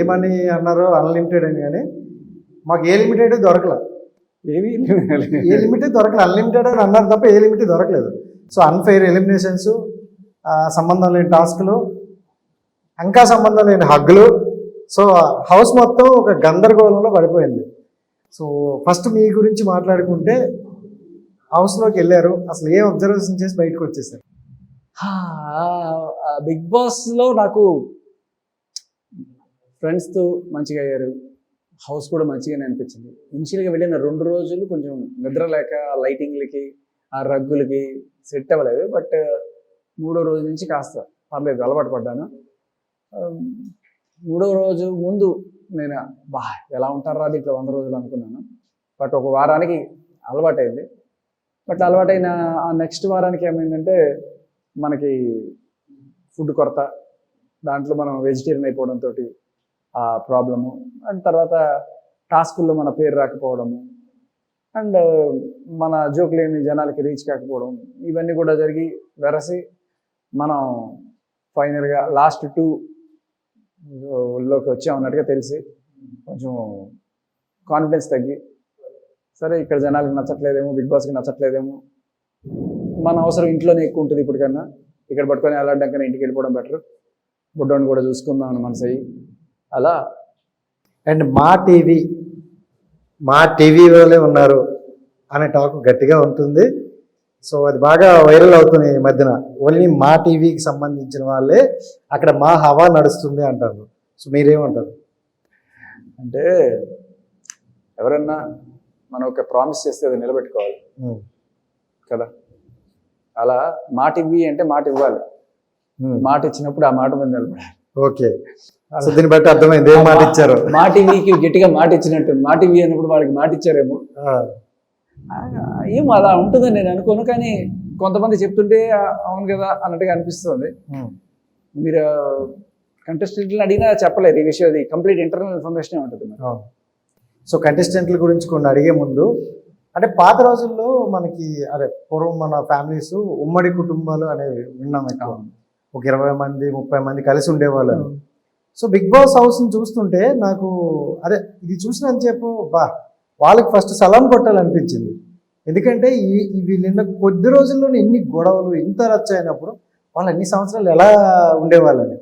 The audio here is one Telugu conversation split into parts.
ఏమని అన్నారో అన్లిమిటెడ్ అని కానీ మాకు ఏ లిమిటెడ్ దొరకలేదు ఏమి ఏ లిమిట్ దొరకలేదు అన్లిమిటెడ్ అని అన్నారు తప్ప ఏ లిమిట్ దొరకలేదు. సో అన్ఫెయిర్ ఎలిమినేషన్స్ సంబంధం లేని టాస్క్లు ఇంకా సంబంధం లేని హగ్గులు. సో హౌస్ మొత్తం ఒక గందరగోళంలో పడిపోయింది. సో ఫస్ట్ మీ గురించి మాట్లాడుకుంటే హౌస్లోకి వెళ్ళారు. అసలు ఏం అబ్జర్వేషన్ చేసి బయటకు వచ్చేసారు? బిగ్ బాస్లో నాకు ఫ్రెండ్స్తో మంచిగా అయ్యారు. హౌస్ కూడా మంచిగానే అనిపించింది. ఇనిషియల్గా వెళ్ళిన రెండు రోజులు కొంచెం నిద్ర లేక లైటింగ్లకి ఆ రగ్గులకి సెట్ అవ్వలేదు. బట్ uh, మూడో రోజు నుంచి కాస్త పర్లేదు అలవాటు పడ్డాను. Um, మూడో రోజు ముందు నేను బా ఎలా ఉంటారా దీంట్లో వంద రోజులు అనుకున్నాను. బట్ ఒక వారానికి అలవాటైంది. బట్ అలవాటైన ఆ నెక్స్ట్ వారానికి ఏమైందంటే మనకి ఫుడ్ కొరత. దాంట్లో మనం వెజిటేరియన్ అయిపోవడంతో ప్రాబ్లము. అండ్ తర్వాత టాస్కుల్లో మన పేరు రాకపోవడము. అండ్ మన జోక్ లేని జనాలకి రీచ్ కాకపోవడం. ఇవన్నీ కూడా జరిగి వెరసి మనం ఫైనల్గా లాస్ట్ టూ లోకి వచ్చామన్నట్టుగా తెలిసి కొంచెం కాన్ఫిడెన్స్ తగ్గి సరే ఇక్కడ జనాలకి నచ్చట్లేదేమో బిగ్ బాస్కి నచ్చట్లేదేమో మన అవసరం ఇంట్లోనే ఎక్కువ ఉంటుంది ఇప్పటికన్నా. ఇక్కడ పట్టుకొని వెళ్ళడం కన్నా ఇంటికి వెళ్ళిపోవడం బెటర్. బుడ్డోని కూడా చూసుకుందాం అని మనసు అయ్యి. అలా. అండ్ మా టీవీ మా టీవీ వాళ్ళే ఉన్నారు అనే టాక్ గట్టిగా ఉంటుంది. సో అది బాగా వైరల్ అవుతుంది ఈ మధ్యన. ఓన్లీ మా టీవీకి సంబంధించిన వాళ్ళే అక్కడ మా హవా నడుస్తుంది అంటారు. సో మీరేమంటారు? అంటే ఎవరన్నా మనం ఒక ప్రామిస్ చేస్తే అది నిలబెట్టుకోవాలి. ఉమ్, కదా? అలా మాట ఇవ్వి అంటే మాట ఇవ్వాలి ఉమ్, మాట ఇచ్చినప్పుడు ఆ మాట మీద నిలబడాలి. ఓకే సో దీన్ని బట్టి అర్థమైంది. ఏం మాట ఇచ్చారు మాట ఇవ్వికి గట్టిగా మాట ఇచ్చినట్టు మాట ఇవ్వి అన్నప్పుడు వాళ్ళకి మాట ఇచ్చారేమో ఏమో అలా ఉంటుందని నేను అనుకోను కానీ కొంతమంది చెప్తుంటే అవును కదా అన్నట్టుగా అనిపిస్తుంది. మీరు కంటెస్టెంట్ని అడిగినా చెప్పలేదు ఈ విషయం అది కంప్లీట్ ఇంటర్నల్ ఇన్ఫర్మేషన్ ఉంటుంది. సో కంటెస్టెంట్ల గురించి కొన్ని అడిగే ముందు అంటే పాత రోజుల్లో మనకి అదే పూర్వం మన ఫ్యామిలీస్ ఉమ్మడి కుటుంబాలు అనేవి విన్నాం ఎక్కువ. ఒక ఇరవై మంది ముప్పై మంది కలిసి ఉండేవాళ్ళు. సో బిగ్ బాస్ హౌస్ని చూస్తుంటే నాకు అదే ఇది చూసినంతసేపు బా వాళ్ళకి ఫస్ట్ సలాం కొట్టాలనిపించింది. ఎందుకంటే ఈ ఈ వీళ్ళిన్న కొద్ది రోజుల్లోనే ఎన్ని గొడవలు ఇంత రచ్చ అయినప్పుడు వాళ్ళు ఎన్ని సంవత్సరాలు ఎలా ఉండేవాళ్ళని.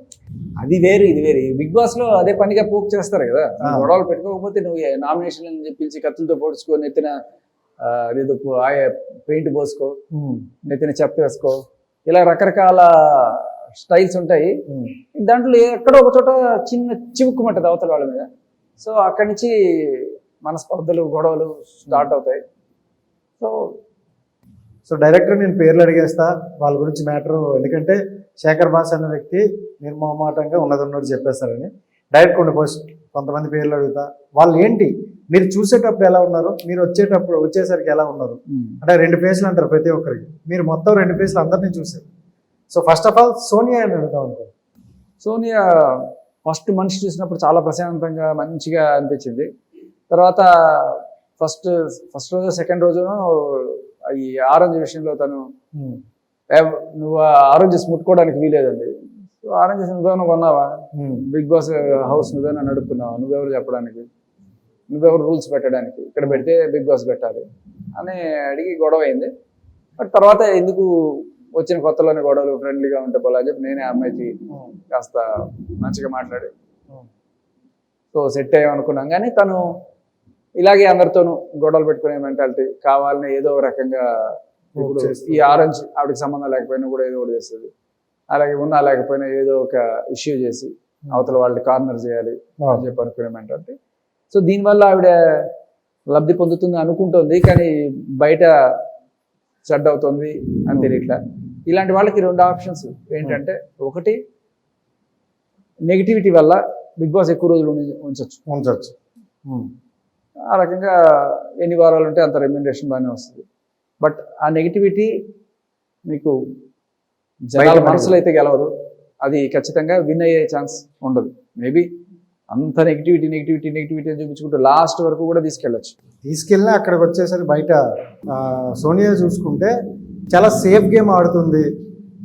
అది వేరు ఇది వేరు. బిగ్ బాస్లో అదే పనిగా పోక్ చేస్తారు కదా. గొడవలు పెట్టుకోకపోతే నువ్వు నామినేషన్ అని చెప్పించి కత్తులతో పొడుచుకో నెత్తిన ఆ, ఏదో పెయింట్ పోసుకో ఉమ్, నెత్తిన చెప్ప వేసుకో ఇలా రకరకాల స్టైల్స్ ఉంటాయి. దాంట్లో ఎక్కడో ఒక చోట చిన్న చివుక్కుమంటది అవతల వాళ్ళ మీద. సో అక్కడి నుంచి మనస్పర్ధలు గొడవలు స్టార్ట్ అవుతాయి. సో సో డైరెక్టర్ నేను పేర్లు అడిగేస్తా. వాళ్ళ గురించి మ్యాటర్ ఎందుకంటే శేఖర్ బాస్ అనే వ్యక్తి నిర్మమాటంగా ఉన్నది ఉన్నట్టు చెప్పేస్తారని. డైరెక్ట్ కొన్ని పోస్ట్ కొంతమంది పేర్లు అడుగుతా. వాళ్ళు ఏంటి? మీరు చూసేటప్పుడు ఎలా ఉన్నారు? మీరు వచ్చేటప్పుడు వచ్చేసరికి ఎలా ఉన్నారు? అంటే రెండు ఫేస్లు అంటారు ప్రతి ఒక్కరికి. మీరు మొత్తం రెండు ఫేస్లు అందరినీ చూసారు so first of all Sonia అని అడుగుతాం అనుకో సోనియా ఫస్ట్ మనిషి చూసినప్పుడు చాలా ప్రశాంతంగా మంచిగా అనిపించింది. తర్వాత ఫస్ట్ ఫస్ట్ రోజు సెకండ్ రోజు ఈ ఆరెంజ్ విషయంలో తను "ఏ, నువ్వు ఆరెంజెస్ ముట్టుకోవడానికి వీలేదండి. సో ఆరెంజెస్ నువ్వేమైనా కొన్నావా? బిగ్ బాస్ హౌస్ నువ్వేనా నడుపుతున్నావు నువ్వెవరు చెప్పడానికి? నువ్వెవరు రూల్స్ పెట్టడానికి? ఇక్కడ పెడితే బిగ్ బాస్ పెట్టాలి అని అడిగి గొడవ అయింది. బట్ తర్వాత ఎందుకు వచ్చిన కొత్తలోనే గొడవలు ఫ్రెండ్లీగా ఉంటే పోలా అని చెప్పి నేనే అమ్మాయికి కాస్త మంచిగా మాట్లాడి. సో సెట్ అయ్యామనుకున్నాం కానీ తను ఇలాగే అందరితోనూ గొడవలు పెట్టుకునే మెంటాలిటీ కావాలని ఏదో ఒక రకంగా ఇప్పుడు. ఈ ఆరెంజ్ ఆవిడకి సంబంధం లేకపోయినా కూడా ఏదో ఒకటి చేస్తుంది. అలాగే ఉన్నా లేకపోయినా ఏదో ఒక ఇష్యూ చేసి అవతల వాళ్ళని కార్నర్ చేయాలి అని చెప్పి అనుకునే మెంటాలిటీ సో దీనివల్ల ఆవిడ లబ్ధి పొందుతుంది అనుకుంటుంది. కానీ బయట చెడ్డ అవుతుంది అని తెలియట్లా ఇలాంటి వాళ్ళకి రెండు ఆప్షన్స్ ఏంటంటే ఒకటి నెగిటివిటీ వల్ల బిగ్ బాస్ ఎక్కువ రోజులు ఉంచొచ్చు. ఉంచవచ్చు ఉమ్, ఆ రకంగా ఎన్ని వారాలు ఉంటే అంత రెమ్యూనరేషన్ బాగానే వస్తుంది. బట్ ఆ నెగిటివిటీ మీకు జనాల మనసులో అయితే గెలవదు. అది ఖచ్చితంగా విన్ అయ్యే ఛాన్స్ ఉండదు. మేబీ అంత నెగిటివిటీ నెగిటివిటీ నెగిటివిటీ అని చూపించుకుంటూ లాస్ట్ వరకు కూడా తీసుకెళ్ళచ్చు. తీసుకెళ్ళినా అక్కడికి వచ్చేసరికి బయట సోనియా చూసుకుంటే చాలా సేఫ్ గేమ్ ఆడుతుంది.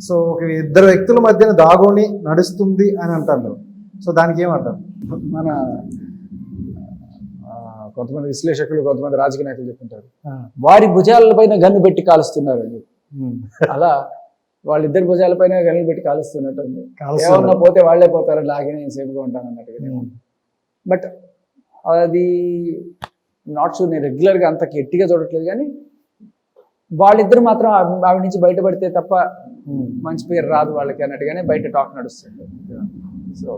సో ఒక ఇద్దరు వ్యక్తుల మధ్యన దాగోని నడుస్తుంది అని అంటారు. సో దానికి ఏమంటారు మన కొంతమంది విశ్లేషకులు కొంతమంది రాజకీయ నాయకులు చెప్తుంటారు. వారి భుజాలపైన గన్ను పెట్టి కాలుస్తున్నారు అని. అలా వాళ్ళిద్దరి భుజాలపైన గన్ను పెట్టి కాలుస్తున్నట్టు ఉంది. ఏమన్నా పోతే వాళ్ళే పోతారు లాగే నేను సేఫ్గా ఉంటాను అన్నట్టుగా. బట్ అది నాట్ షూర్ నేను రెగ్యులర్గా అంత గట్టిగా చూడట్లేదు కానీ వాళ్ళిద్దరు మాత్రం ఆవి- ఆవిడ నుంచి బయటపడితే తప్ప ఉమ్. మంచి పేరు రాదు వాళ్ళకి అన్నట్టుగానే బయట టాక్ నడుస్తుంది సో